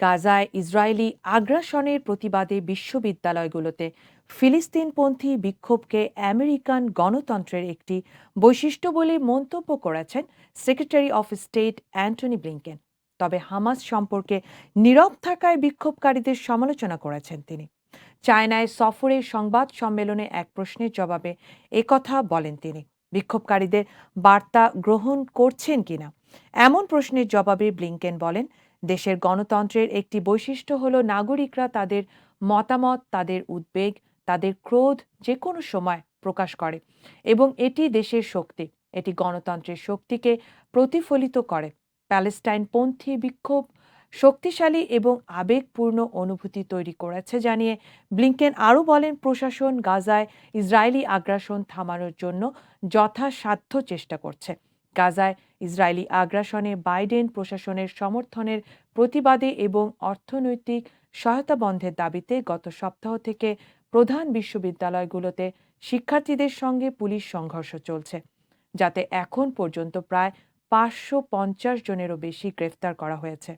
গাজায় ইসরায়েলি আগ্রাসনের প্রতিবাদে বিশ্ববিদ্যালয়গুলোতে ফিলিস্তিনপন্থী বিক্ষোভকে আমেরিকান গণতন্ত্রের একটি বৈশিষ্ট্য বলে মন্তব্য করেছেন secretary of state Antony Blinken. তবে হামাস সম্পর্কে নীরব থাকায় বিক্ষোভকারীদের সমালোচনা করেছেন তিনি। চায়নায় সফরে সংবাদ সম্মেলনে এক প্রশ্নের জবাবে একথা বলেন তিনি। বিক্ষোভকারীদের বার্তা গ্রহণ করছেন কিনা? এমন প্রশ্নের জবাবে ব্লিংকেন বলেন, দেশের গণতন্ত্রের একটি বৈশিষ্ট্য হল নাগরিকরা তাদের মতামত, তাদের উদ্বেগ, তাদের ক্রোধ যে কোনো সময় প্রকাশ করে এবং এটি দেশের শক্তি, এটি গণতন্ত্রের শক্তিকে প্রতিফলিত করে। প্যালেস্টাইনপন্থী বিক্ষোভ শক্তিশালী এবং আবেগপূর্ণ অনুভূতি তৈরি করেছে জানিয়ে ব্লিংকেন আরও বলেন, প্রশাসন গাজায় ইসরায়েলি আগ্রাসন থামানোর জন্য যথাসাধ্য চেষ্টা করছে। গাজায় ইসরায়েলি আগ্রাসনে বাইডেন প্রশাসনের সমর্থনের প্রতিবাদে এবং অর্থনৈতিক সহায়তা বন্ধের দাবিতে গত সপ্তাহ থেকে প্রধান বিশ্ববিদ্যালয়গুলোতে শিক্ষার্থীদের সঙ্গে পুলিশ সংঘর্ষ চলছে, যাতে এখন পর্যন্ত প্রায় পাঁচশো পঞ্চাশ জনেরও বেশি গ্রেফতার করা হয়েছে।